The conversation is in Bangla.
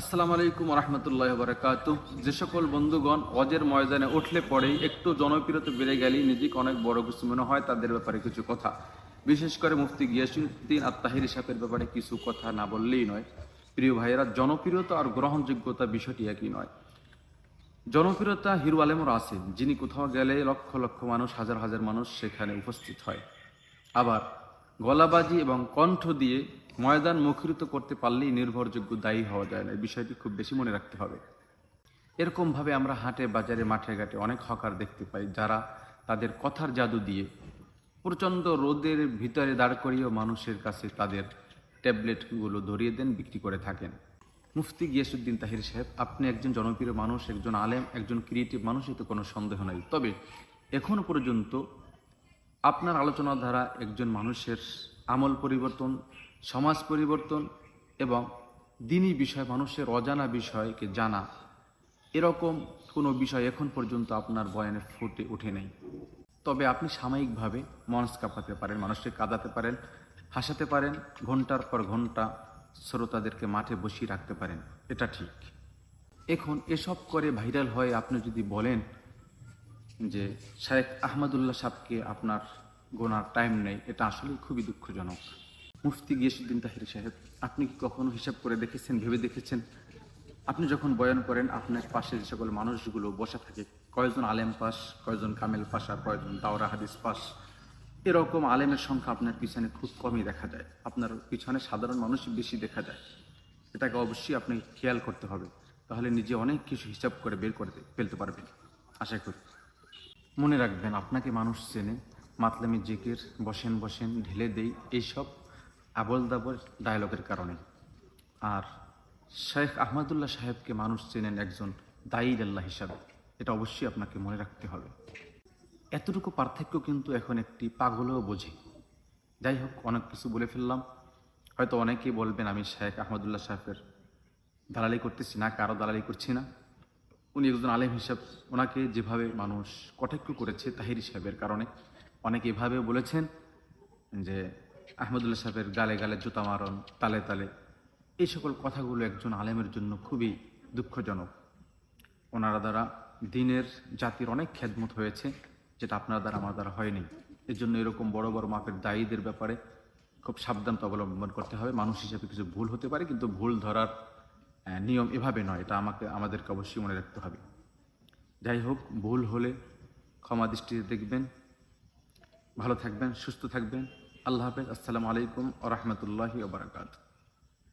আসসালামু আলাইকুম রহমতুল্লাহ বারাকাতু যে সকল বন্ধুগণ অজের ময়দানে উঠলে পরেই একটু জনপ্রিয়তা বেড়ে গেলেই নিজেকে অনেক বড় কিছু মনে হয়, তাদের ব্যাপারে কিছু কথা। বিশেষ করে মুফতি গিয়াসুদ্দিন আর তাহির সাহেবের ব্যাপারে কিছু কথা না বললেই নয়। প্রিয় ভাইয়েরা, জনপ্রিয়তা আর গ্রহণযোগ্যতা বিষয়টি একই নয়। জনপ্রিয়তা হিরু আলেমর আছেন যিনি কোথাও গেলে লক্ষ লক্ষ মানুষ, হাজার হাজার মানুষ সেখানে উপস্থিত হয়। আবার গলাবাজি এবং কণ্ঠ দিয়ে ময়দান মুখরিত করতে পারলেই নির্ভরযোগ্য দায়ী হওয়া যায় না। এই বিষয়টি খুব বেশি মনে রাখতে হবে। এরকমভাবে আমরা হাটে, বাজারে, মাঠে, ঘাটে অনেক হকার দেখতে পাই যারা তাদের কথার জাদু দিয়ে প্রচণ্ড রোদের ভিতরে দাঁড় করিয়েও মানুষের কাছে তাদের ট্যাবলেটগুলো ধরিয়ে দেন, বিক্রি করে থাকেন। মুফতি গিয়াসুদ্দিন তাহির সাহেব, আপনি একজন জনপ্রিয় মানুষ, একজন আলেম, একজন ক্রিয়েটিভ মানুষ, এতে কোনো সন্দেহ নাই। তবে এখনও পর্যন্ত আপনার আলোচনা দ্বারা একজন মানুষের আমল পরিবর্তন সমাজ পরিবর্তন এবং দিনই বিষয়, মানুষের অজানা বিষয়কে জানা, এরকম কোনো বিষয় এখন পর্যন্ত আপনার বয়ানে ফুটে ওঠে নাই। তবে আপনি সাময়িকভাবে মনস কাঁপাতে পারেন, মানুষকে কাঁদাতে পারেন, হাসাতে পারেন ঘণ্টার পর ঘণ্টা শ্রোতাদেরকে মাঠে বসিয়ে রাখতে পারেন, এটা ঠিক। এখন এসব করে ভাইরাল হয়ে আপনি যদি বলেন যে শায়েখ আহমদুল্লাহ সাহেবকে আপনার গোনার টাইম নেই, এটা আসলে খুবই দুঃখজনক। মুফতি গিয়াসুদ্দিন তাহির সাহেব, আপনি কি কখনো হিসাব করে দেখেছেন, ভেবে দেখেছেন? আপনি যখন বয়ান করেন, আপনার পাশে যে সকল মানুষগুলো বসে থাকে, কয়জন আলেম পাস, কয়জন কামেল পাশা কয়জন দাওরা হাদিস পাস, এরকম আলেমের সংখ্যা আপনার পিছনে খুব কমই দেখা যায়। আপনার পিছনে সাধারণ মানুষই বেশি দেখা যায়। এটাকে অবশ্যই আপনাকে খেয়াল করতে হবে। তাহলে নিজে অনেক কিছু হিসাব করে বের করে ফেলতে পারবেন। আশা করি। মনে রাখবেন, আপনাকে মানুষ চেনে, মাতলামি জিকির, বসেন বসেন, ঢেলে দেই, এইসব আবল দাবল ডায়লগের কারণে। আর শেখ আহমদুল্লাহ সাহেবকে মানুষ চেনেন একজন দায়ী আল্লাহ হিসাবে। এটা অবশ্যই আপনাকে মনে রাখতে হবে। এতটুকু পার্থক্য কিন্তু এখন একটি পাগলও বোঝে। যাই হোক, অনেক কিছু বলে ফেললাম। হয়তো অনেকেই বলবেন, আমি শেখ আহমদুল্লাহ সাহেবের দালালি করতেছি না, কারও দালালি করছি না। উনি একজন আলেম হিসাব, ওনাকে যেভাবে মানুষ কটাক্ষ করেছে তাহির সাহেবের কারণে। অনেকে এভাবে বলেছেন যে আহমদুল্লাহ সাহেবের গালে গালে জুতা মারণ, তালে তালে। এই সকল কথাগুলো একজন আলেমের জন্য খুবই দুঃখজনক। ওনারা দ্বারা দিনের জাতির অনেক খেদমত হয়েছে, যেটা আপনার দ্বারা আমার দ্বারা হয়নি। এর জন্য এরকম বড় বড় মাপের দায়ীদের ব্যাপারে খুব সাবধানতা অবলম্বন করতে হবে। মানুষ হিসাবে কিছু ভুল হতে পারে, কিন্তু ভুল ধরার নিয়ম এভাবে নয়। এটা আমাকে, আমাদেরকে অবশ্যই মনে রাখতে হবে। যাই হোক, ভুল হলে ক্ষমা দৃষ্টিতে দেখবেন, ভালো থাকবেন, সুস্থ থাকবেন। আল্লাহ হাফেজ আসসালামু আলাইকুম ও রহমতুল্লাহি ওবরাকাতু